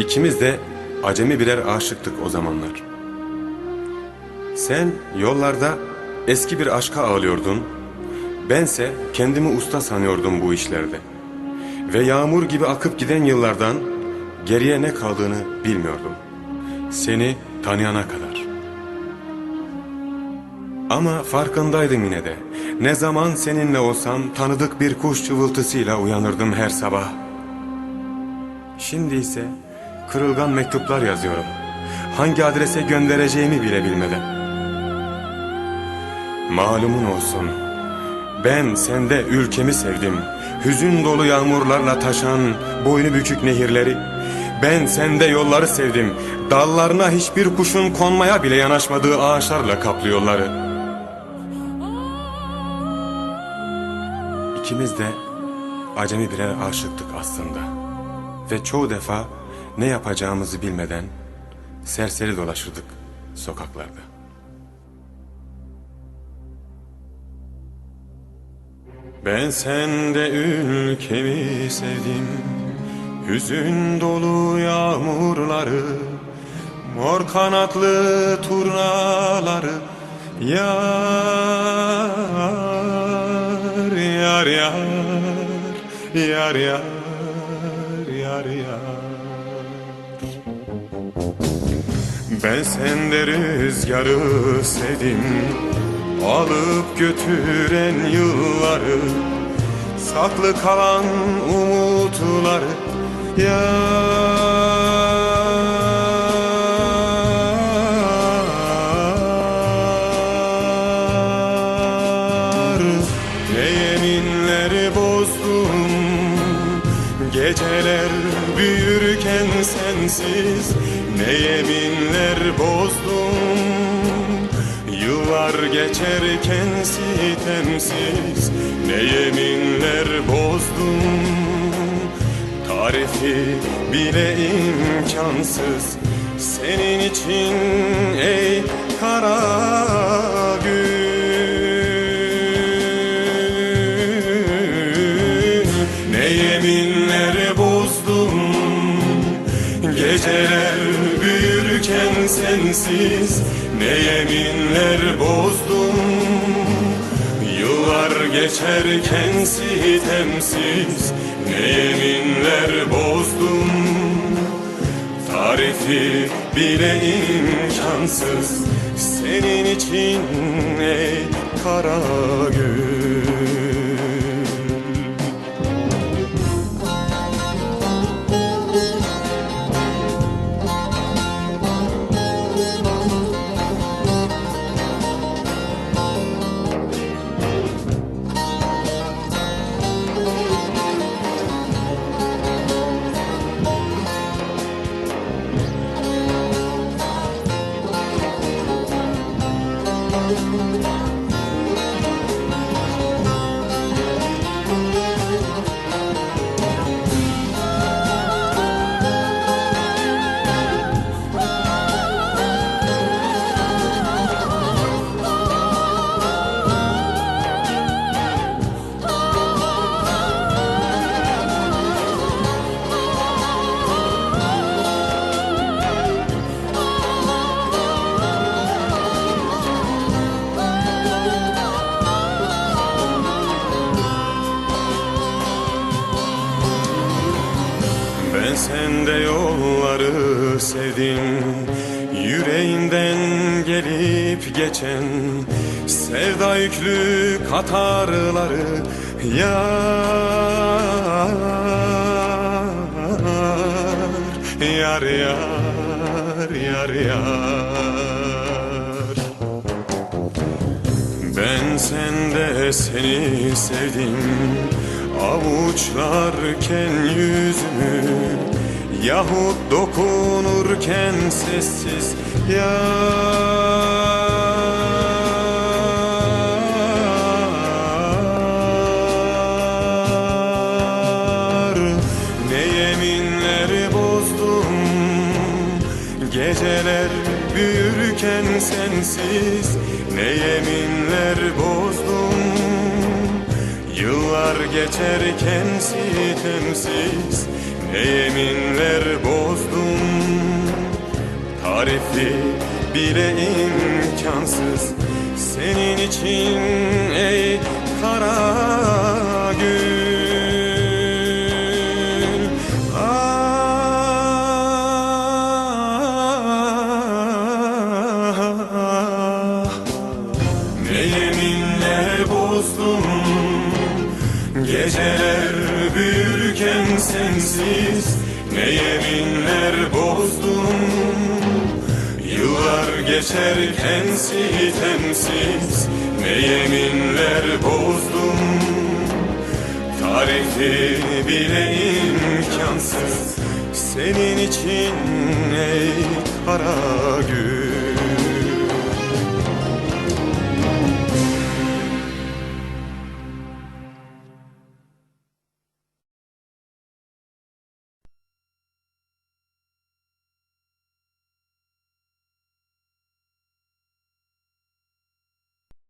İkimiz de acemi birer aşıktık o zamanlar. Sen yollarda eski bir aşka ağlıyordun. Bense kendimi usta sanıyordum bu işlerde. Ve yağmur gibi akıp giden yıllardan geriye ne kaldığını bilmiyordum. Seni tanıyana kadar. Ama farkındaydım yine de. Ne zaman seninle olsam tanıdık bir kuş cıvıltısıyla uyanırdım her sabah. Şimdi ise kırılgan mektuplar yazıyorum. Hangi adrese göndereceğimi bile bilmeden. Malumun olsun. Ben sende ülkemi sevdim. Hüzün dolu yağmurlarla taşan boynu bükük nehirleri. Ben sende yolları sevdim. Dallarına hiçbir kuşun konmaya bile yanaşmadığı ağaçlarla kaplı yolları. İkimiz de acemi birer aşıktık aslında. Ve çoğu defa ne yapacağımızı bilmeden serseri dolaşırdık sokaklarda. Ben sende ülkemi sevdim Hüzün dolu yağmurları Mor kanatlı turnaları Yar, yar, yar Yar, yar, yar, yar Ben sende rüzgarı sevdim Alıp götüren yılları Saklı kalan umutları Yar sensiz Ne yeminler bozdum. Yıllar geçerken sitemsiz Ne yeminler bozdum. Tarifi bile imkansız Senin için ey kara gün Geceler büyürken sensiz Ne yeminler bozdum Yıllar geçerken sitemsiz Ne yeminler bozdum Tarifi bile imkansız Senin için ey kara gül Ben sende yolları sevdim Yüreğinden gelip geçen Sevda yüklü katarları Yar Yar yar yar yar. Ben sende seni sevdim Avuçlarken yüzümü Yahut dokunurken sessiz Yar Geceler büyürken sensiz. Ne yeminler bozdum Yıllar geçerken sitemsiz Ne yeminler bozdum. Tarifi bile imkansız Senin için ey kara gül. Ah, ne yeminler bozdum Geceler büyürken sensiz Ne yeminler bozdum Yıllar geçerken sitemsiz Ne yeminler bozdum Tarifi bile imkansız Senin için ey kara gül